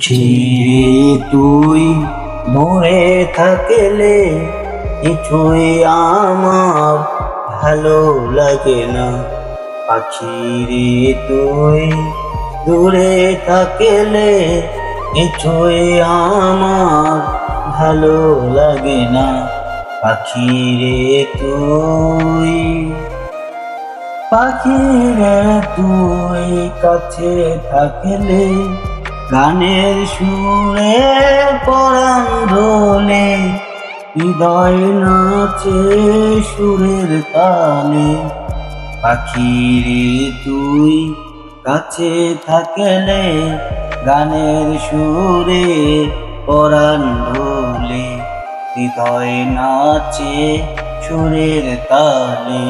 ছিড়ে তুই দূরে থাকলে কিছুই আমার ভালো লাগে না। পাখিরে তুই দূরে থাকলে কিছুই আমার ভালো লাগে না। পাখিরে তুই পাখিরে তুই কাছে থাকলে গানের সুরে পরাণ দোলে হৃদয় নাচে সুরের তালে। পাখিরে তুই কাছে থাকলে গানের সুরে পরাণ দোলে হৃদয় নাচে সুরের তালে।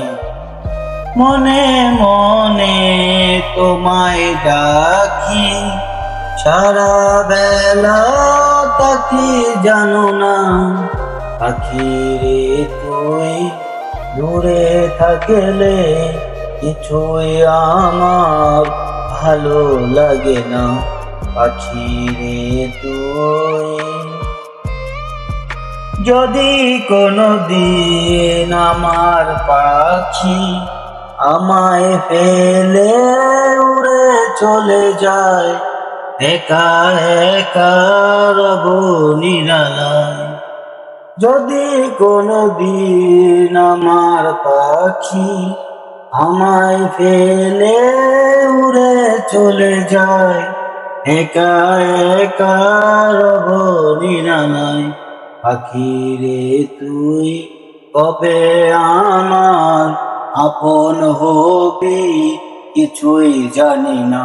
মনে মনে তোমায় ডাকি সারা বেলা তাকে জানো না। পাখিরে তুই দূরে থাকলে কিছুই আমার ভালো লাগে না। পাখিরে তুই যদি কোনো দিন আমার পাখি আমায় ফেলে উড়ে চলে যায় একা একা রব নিরালায়। যদি কোনো দিন আমার পাখি আমায় ফেলে উড়ে চলে যায়, একা একা রব নিরালায়। পাখিরে তুই কবে আমার আপন হবি কিছুই জানি না।